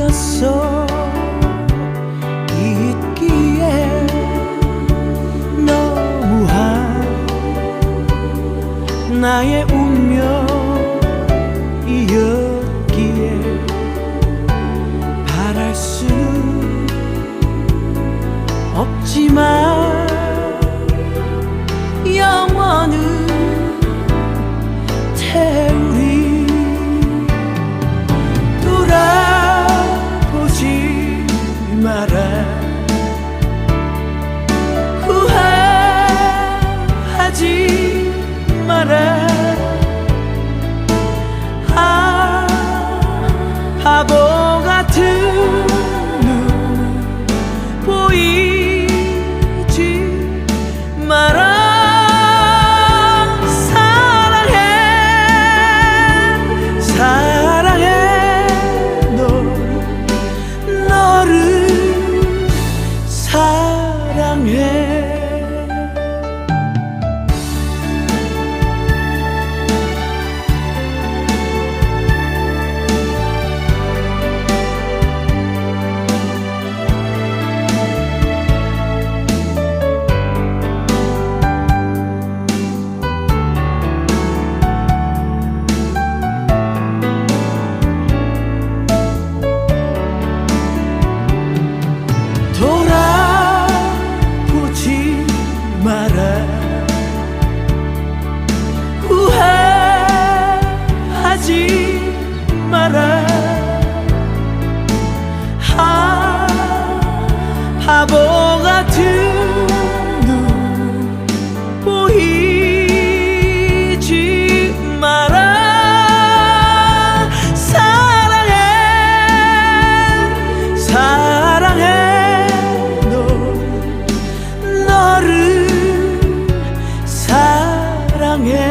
잊었어. 잊기에 너무한 나의 바보 눈 보이지 마라. 사랑해 사랑해 너 너를 사랑해.